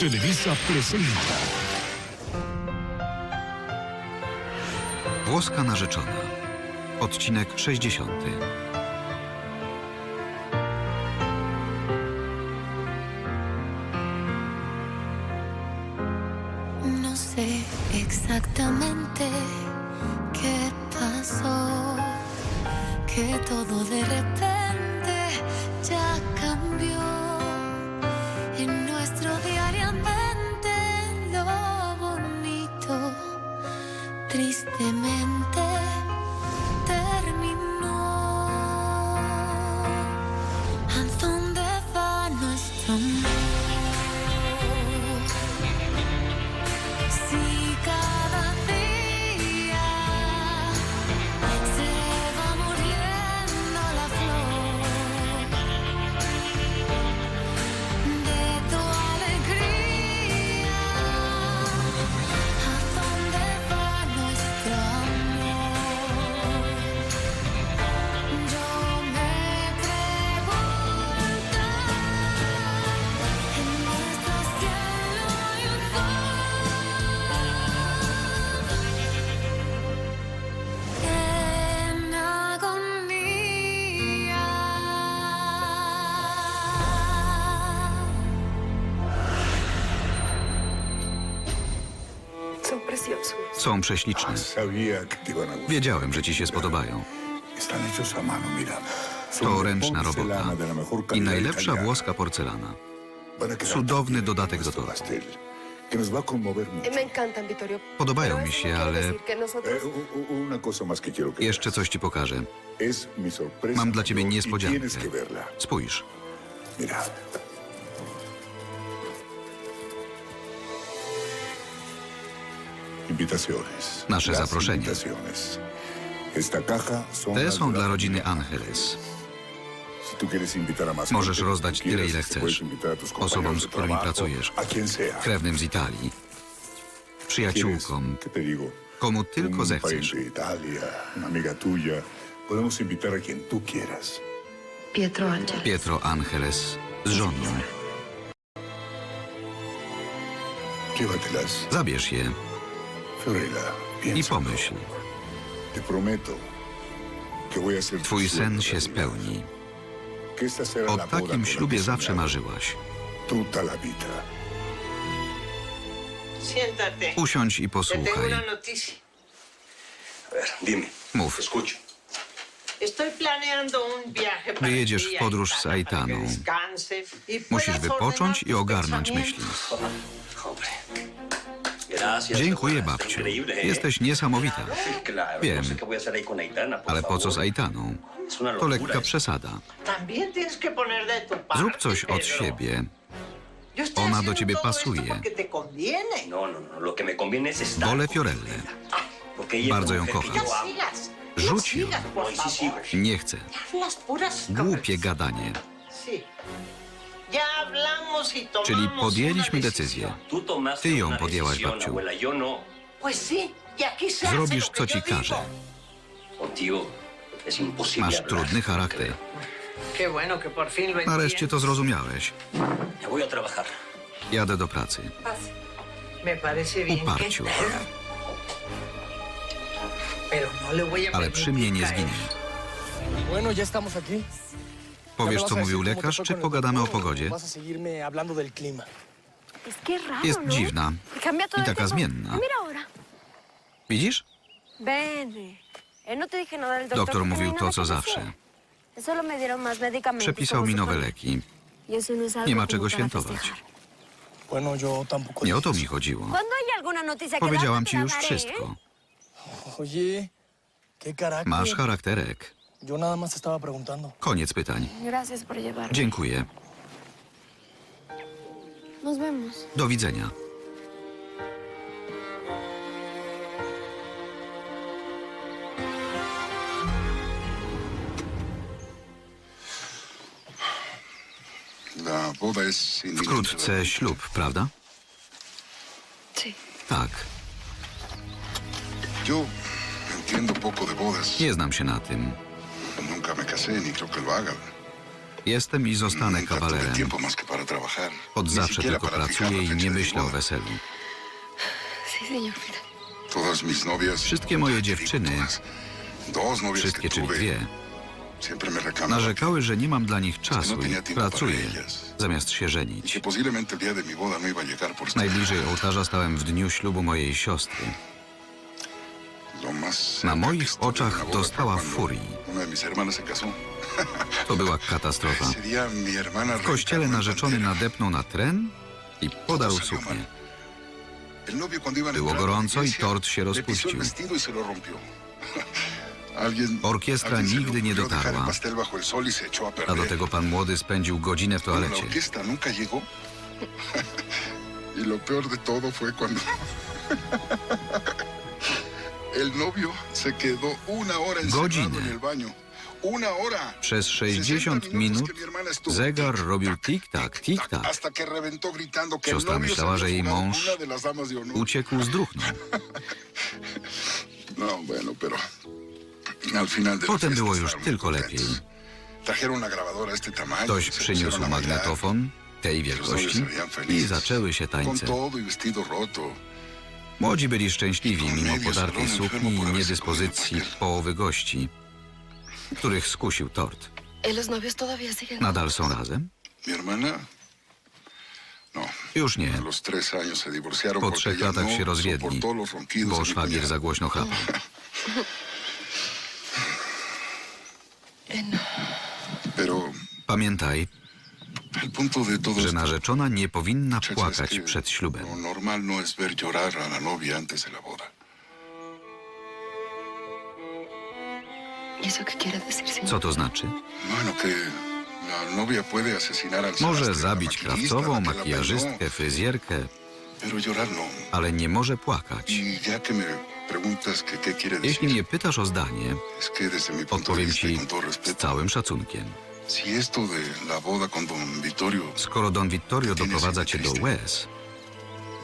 Televisa presenta Włoska narzeczona. Odcinek 60. Są prześliczne. Wiedziałem, że ci się spodobają. To ręczna robota i najlepsza włoska porcelana. Cudowny dodatek do tortu. Podobają mi się, ale jeszcze coś ci pokażę. Mam dla ciebie niespodziankę. Spójrz. Nasze son Te są dla rodziny Angeles. Możesz rozdać tyle, ile chcesz. Osobom, z którymi pracujesz. Krewnym z Italii. Przyjaciółkom. Komu tylko zechcesz. Pietro Ángel. Pietro Angeles z żoną. Zabierz je i pomyśl. Twój sen się spełni. O takim ślubie zawsze marzyłaś. Usiądź i posłuchaj. Mów. Wyjedziesz w podróż z Italia para Aitaną. y Musisz wypocząć i ogarnąć myśli. Dziękuję, babciu. Jesteś niesamowita. Por Ale po co z. Aitaną? To lekka przesada. Zrób coś od siebie. Ona do ciebie pasuje. No, no, no. Wolę. Porque ella Bardzo ją kocham. Rzuć ją. Nie chcę. Głupie gadanie. Czyli podjęliśmy decyzję. Ty ją podjęłaś, babciu. y Zrobisz, co ci każę. Masz trudny charakter. Nareszcie to zrozumiałeś. Jadę do pracy. Uparciu. no Ale przy mnie nie zginie. Powiesz, co mówił lekarz, czy pogadamy o pogodzie? Jest ¿no? dziwna. Todo I taka zmienna. Widzisz? Eh, no. Doktor no mówił hay to, co zawsze. Przepisał mi nowe leki. Y no Nie ma czego świętować. Nie o to mi chodziło. Powiedziałam ci już daré, wszystko. Masz charakterek. Yo nada más estaba preguntando. Koniec pytań. Gracias por llevarme. Dziękuję. Nos vemos. Do widzenia. La boda. Wkrótce ślub, prawda? Sí. Tak. Yo entiendo poco de bodas. Nie znam się na tym. Jestem i zostanę kawalerem. Od zawsze tylko pracuję i nie myślę o weselu. Wszystkie moje dziewczyny, wszystkie, czyli dwie, narzekały, że nie mam dla nich czasu tenía i pracuję, zamiast się żenić. boda no Najbliżej ołtarza stałem w dniu ślubu mojej siostry. Na moich oczach dostała furii. To była katastrofa. W kościele narzeczony nadepnął na tren i podarł suknię. Było gorąco i tort się rozpuścił. y Orkiestra nigdy nie dotarła. y a do tego pan młody spędził godzinę w toalecie. y lo peor de todo fue cuando hora. Przez 60 60 minut zegar robił tik-tak, tik-tak. Siostra myślała, że jej mąż. Uciekł z druhną. No, Potem było już tylko lepiej. Ktoś przyniósł magnetofon tej wielkości i zaczęły się tańce. Młodzi byli szczęśliwi mimo podartej sukni i niedyspozycji połowy gości, których skusił tort. Nadal są razem? Mi hermana. No. Już nie, po trzech latach no się rozwiedli, bo szwagier za głośno chrapał. Pamiętaj, el punto de todo że narzeczona nie powinna płakać przed ślubem. No. ¿Y? Co to znaczy? Może zabić krawcową, makijażystkę, fryzjerkę, no. ale nie może płakać. Y Jeśli mnie pytasz o zdanie, odpowiem y ci todo z całym szacunkiem. Si esto de la boda con don Vittorio Skoro Don Vittorio doprowadza cię do łez,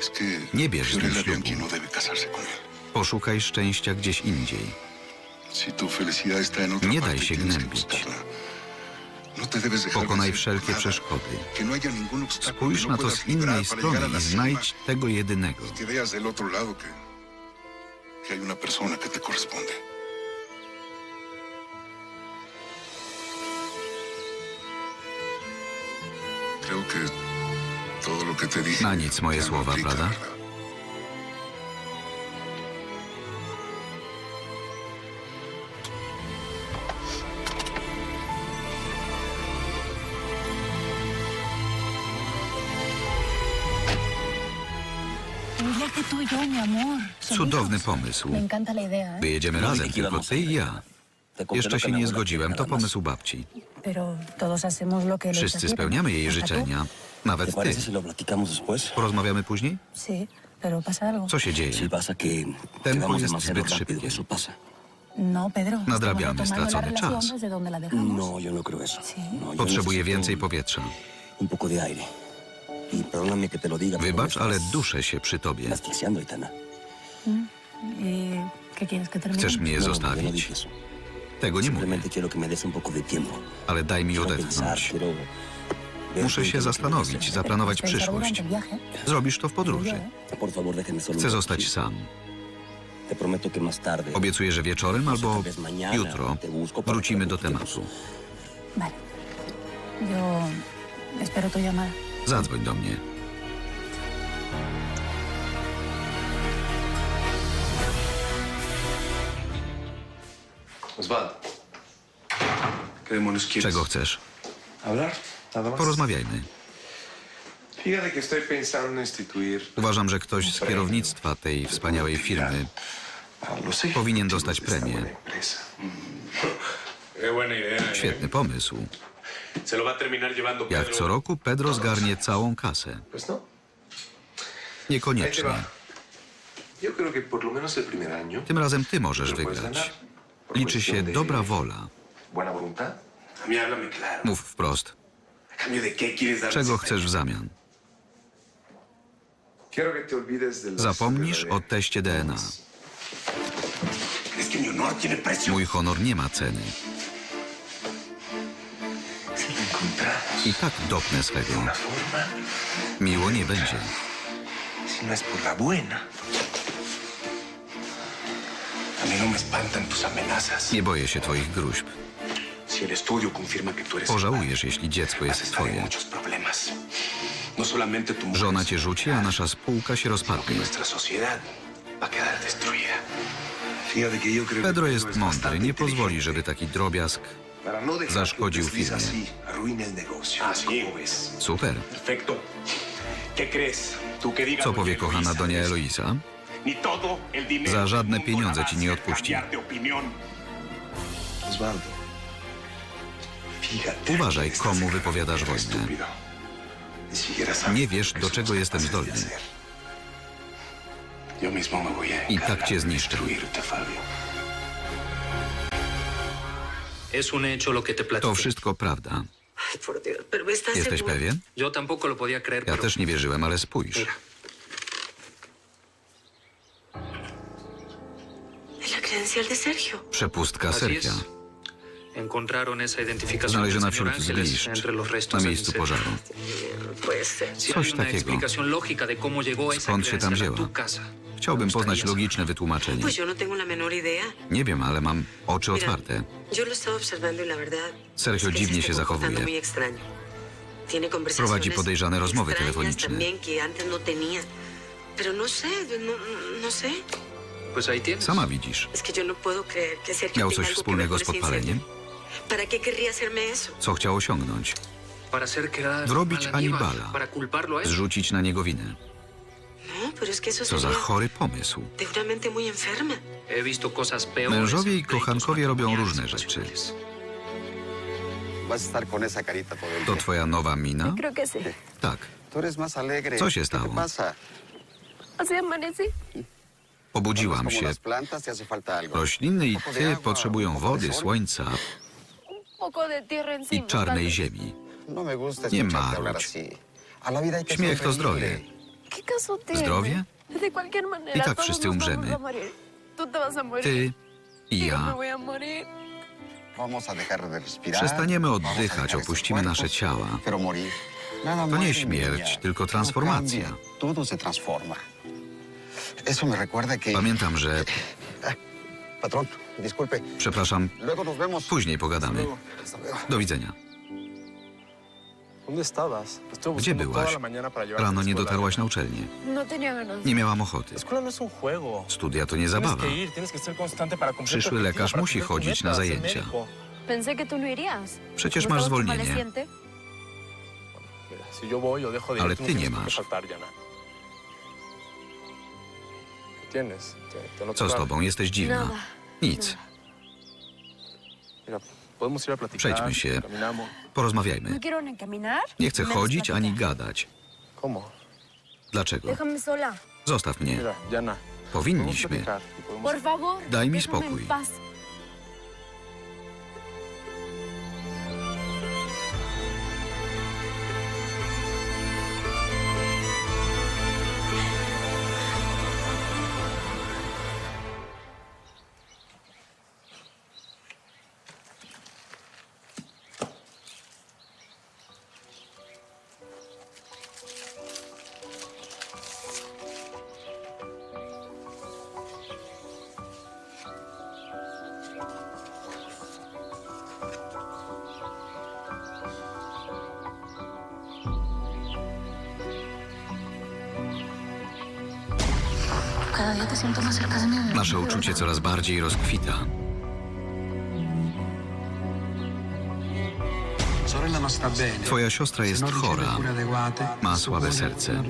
es que Nie bierz z nim Fiorella ślubu. No debe casarse con él. poszukaj szczęścia gdzieś indziej. Si tu felicidad está en otra Nie parte, daj się tienes que gnębić. buscarla. No te debes dejar Pokonaj vencer wszelkie nada. przeszkody. Que no haya ningún obstáculo Spójrz que na to puedas z librar innej para llegar a strony la i cima. znajdź tego jedynego. Que veas del otro lado que, que hay una persona que te corresponde. Na nic moje słowa, prawda? y. Cudowny pomysł. ¿eh? Wyjedziemy razem, tylko ty i ja. Jeszcze się nie zgodziłem, to pomysł babci. Wszyscy spełniamy jej życzenia, nawet ¿Te ty. Porozmawiamy później? Co się dzieje? Tempo jest zbyt szybkie. No, Nadrabiamy stracony czas. No, no Potrzebuję więcej powietrza. Y Wybacz, ale duszę się przy tobie. Aitana. ¿Y? Chcesz mnie zostawić? Tego nie mówię, ale daj mi odetchnąć. Muszę się zastanowić, zaplanować przyszłość. Zrobisz to w podróży. Chcę zostać sam. Obiecuję, że wieczorem albo jutro wrócimy do tematu. Zadzwoń do mnie. Czego chcesz? Porozmawiajmy. Uważam, że ktoś z kierownictwa tej wspaniałej firmy powinien dostać premię. ¿eh? Świetny pomysł. Jak co roku Pedro zgarnie całą kasę. Niekoniecznie. Tym razem ty możesz wygrać. Liczy się dobra wola. Mów wprost. Czego chcesz w zamian? Zapomnisz o teście DNA. Mój honor nie ma ceny. I tak dopnę swego. Miło nie będzie. si no es por la buena. A mí no me espantan tus amenazas. Nie boję się twoich gruźb. Si el estudio confirma que tú eres Pożałujesz, jeśli dziecko padre, vas a jest estar en twoje. muchos problemas. No solamente tu mujer, Żona cię rzuci, a nasza spółka się sino que rozpadnie. nuestra sociedad va a quedar destruida. Fíjate que yo creo que Pedro jest mądry, bastante nie pozwoli, inteligente żeby taki drobiazg para no dejar zaszkodził que firmie. así arruine el negocio. Así es. Super. Perfecto. ¿Qué crees? ¿Tú qué digas? Co powie kochana Donia Eloisa? Za żadne pieniądze ci nie odpuści. Uważaj, komu wypowiadasz wojnę. Nie wiesz, do czego jestem zdolny. I tak cię zniszczę. To wszystko prawda. Jesteś pewien? Ja też nie wierzyłem, ale spójrz. Credencial de Sergio. Przepustka Sergia. Znaleziona wśród zgliszcz na miejscu pożaru. Coś takiego. Skąd się tam wzięła? Chciałbym poznać logiczne wytłumaczenie. No. Nie wiem, ale mam oczy otwarte. y. Sergio dziwnie się zachowuje. Prowadzi podejrzane rozmowy telefoniczne. No no no, no. Sama widzisz. No Miał coś wspólnego z ese podpaleniem? Co chciał osiągnąć? Zrobić Anibala. Zrzucić na niego winę. No, Co za chory pomysł. Mężowie i kochankowie robią różne rzeczy. To twoja nowa mina? Tak. Co się ¿Qué stało? te pasa? Así amanecí. Obudziłam się. Rośliny i ty potrzebują wody, słońca i czarnej ziemi. No Nie marudź. Śmiech to zdrowie. ¿Zdrowie? I tak wszyscy umrzemy. Ty i ja. Przestaniemy oddychać, opuścimy nasze ciała. To nie mi śmierć, tylko transformacja. Pamiętam, że... Patrón, disculpe. Przepraszam, Luego nos vemos. później pogadamy. Do widzenia. Gdzie byłaś? Rano nie dotarłaś na uczelnię. No tenía ganas. Nie miałam ochoty. No. Studia to nie zabawa. Przyszły lekarz musi chodzić na zajęcia. médico. Pensé que tú no irías. Przecież masz zwolnienie. Ale ty nie masz. Co z tobą? Jesteś dziwna. Nic. Przejdźmy się. Porozmawiajmy. Nie chcę chodzić ani gadać. Dlaczego? Zostaw mnie. Powinniśmy. y. Daj mi spokój. Nasze uczucie coraz bardziej rozkwita. Twoja siostra jest chora. Ma słabe serce.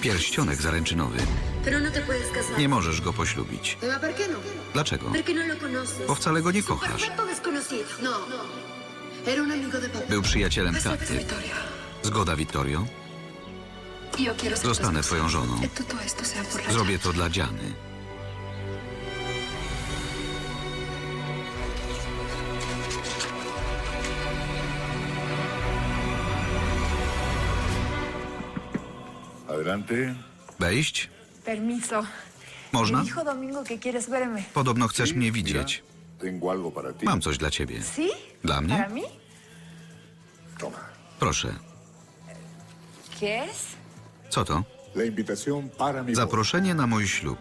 Pierścionek zaręczynowy. No. Nie możesz go poślubić. Eva, ¿por qué no? Dlaczego? Bo wcale go nie kochasz. No. Był przyjacielem taty. Zgoda, Vittorio? Zostanę twoją żoną. La Zrobię to dla Dziany. Adelante. Wejść? Permiso. Można? Me dijo Domingo que quieres verme. Podobno chcesz mnie widzieć. Mam coś dla ciebie. ¿Sí? Dla ¿Para mnie? mí? Proszę. ¿Qué es? Co to? Zaproszenie na mój ślub.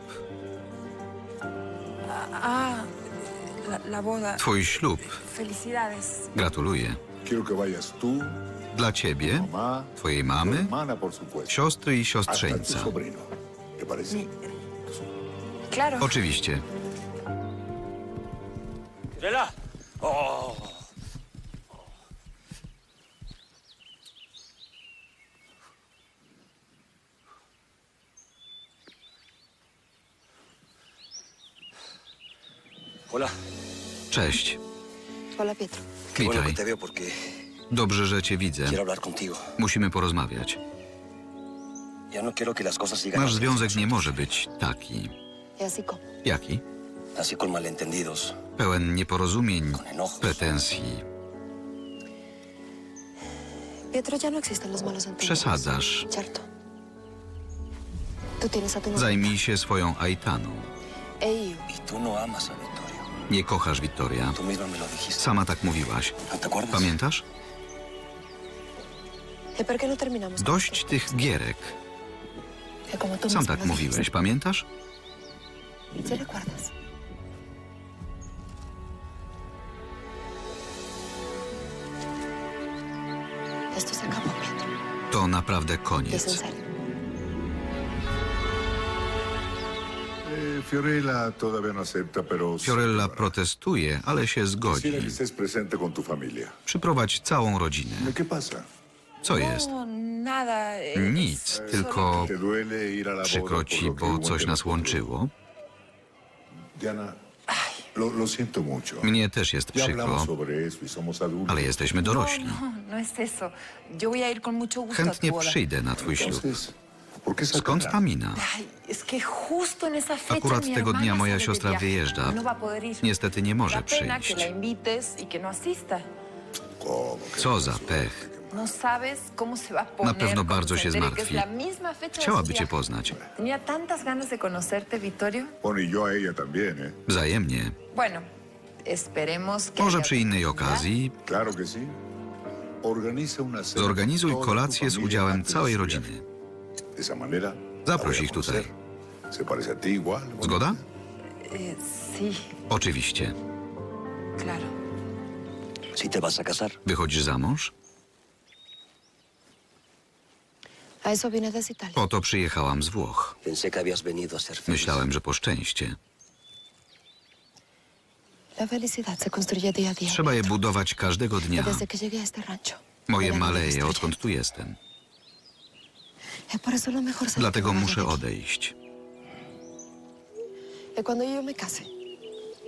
Twój ślub. Felicidades. Gratuluję. Dla ciebie, twojej mamy, siostry i siostrzeńca. Oczywiście. Witaj. Dobrze, że cię widzę. Musimy porozmawiać. No Nasz związek nie może być taki. Jaki? Pełen nieporozumień, pretensji. No. Przesadzasz. Zajmij się swoją Aitaną. Nie kochasz Wiktoria. Sama tak mówiłaś. Pamiętasz? ¿y por qué no Dość tych gierek. Sam tak mówiłeś. Pamiętasz? To naprawdę koniec. Hará. protestuje, ale się zgodzi. Przyprowadź całą rodzinę. Co jest? No, Nic, tylko ¿Te duele ir a la przykro ci, bo coś nas łączyło. Mnie też jest przykro, y ale jesteśmy dorośli. No, no a Chętnie przyjdę na twój ślub. Entonces, ¿por qué esa Skąd ta mina? Akurat tego dnia moja siostra wyjeżdża. No. Niestety nie może przyjść. y no asista. ¿Cómo que Co no za pech. Sabes cómo se va a poner. pewno bardzo się zmartwi. Chciałaby cię poznać. Y ¿eh? Wzajemnie. Może przy innej okazji zorganizuj kolację z udziałem całej rodziny. Zaproś ich tutaj. Zgoda? Eh, Oczywiście. Si te vas a casar, Wychodzisz za mąż? A eso desde Italia. Po to przyjechałam z Włoch. pensé que habías venido a ser feliz. Myślałem, że po szczęście. La felicidad se construye día a día. Trzeba je budować każdego dnia. Desde que llegué a este rancho. Moje maleje, odkąd tu jestem. Y por eso lo mejor será Dlatego muszę odejść.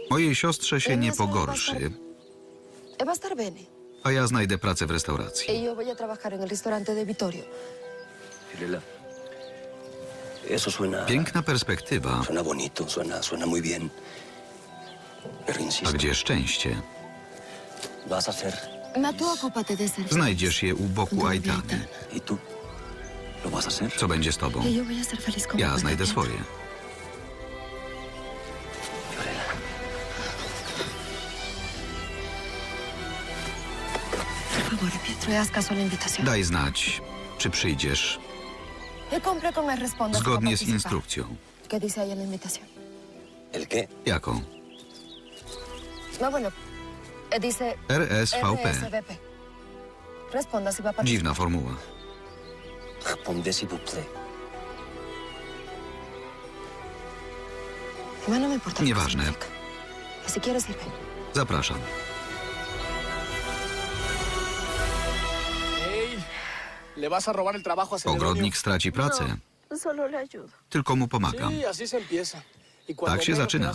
Mojej siostrze się nie pogorszy, a ja znajdę pracę w restauracji. Y. Fiorella, eso suena... Piękna perspektywa, Suena bonito, suena, suena muy bien. Pero a insisto, gdzie szczęście? vas a. Znajdziesz je u boku Aitany. ¿Y tú? Co będzie z tobą? Ja znajdę swoje. Daj znać, czy przyjdziesz zgodnie z instrukcją. Jaką? No, eh, RSVP. Dziwna formuła. Répondez s'il vous plaît. No Nieważne. Zapraszam. Ogrodnik straci pracę. Le ayudo. Tylko mu pomagam. Y Tak się zaczyna.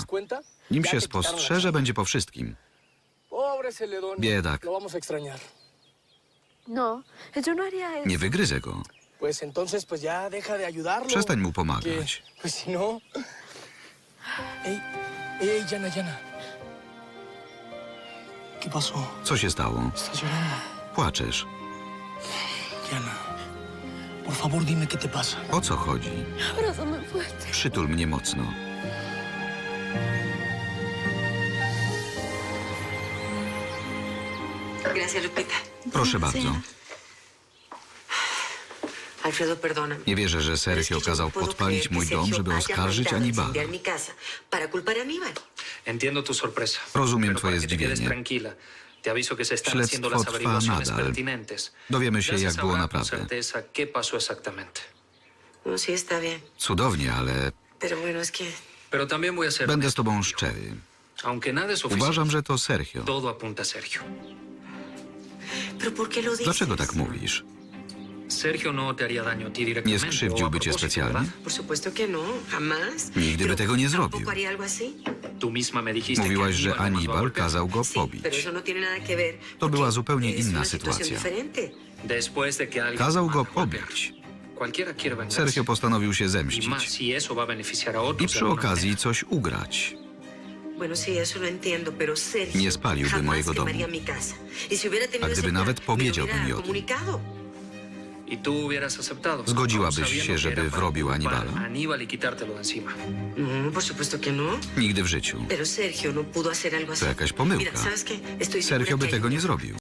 Nim się spostrzeże, będzie po wszystkim. Biedak. No, no. Nie wygryzę go. Pues entonces, pues ya deja de ayudarlo. Przestań mu Que, pomagać. pues si no... Ey, ey, Yana, Yana. ¿Qué pasó? Co się stało? Estás llorando. Płaczesz. Yana, por favor dime qué te pasa. O co chodzi? Abrázame fuerte. Przytul mnie mocno. Gracias, Lupita. Proszę bardzo. Alfredo, perdóname. Nie wierzę, że Sergio kazał podpalić mój dom, żeby oskarżyć Anibala. Rozumiem pero twoje zdziwienie. tranquila. Te aviso que se están Śledztwo haciendo las trwa averiguaciones nadal. pertinentes. Dowiemy się, jak było naprawdę. certeza qué pasó exactamente. No, sí, está bien. Cudownie, ale Pero bueno, es que Pero también voy a ser będę z tobą szczery. Uważam, że to Sergio. todo apunta a Sergio. ¿Pero por qué lo dices? Dlaczego tak mówisz? Nie directamente. o a skrzywdziłby cię specjalnie? no. Nigdy by tego nie ¿tampoco zrobił. Mówiłaś, że Anibal kazał go pobić. no. To była zupełnie inna sytuacja. Kazał go pobić. Sergio postanowił się Y zemścić. I przy okazji coś ugrać. Nie spaliłby mojego domu. Y A gdyby nawet hubiera mi o tym. Zgodziłabyś sabiendo się, que żeby wrobił Anibala? a Aníbal y encima. No, por supuesto que no. Nigdy w życiu. Pero Sergio no pudo hacer algo así. To jakaś pomyłka. Mira, ¿sabes qué? Estoy segura Sergio by que tego nie zrobił.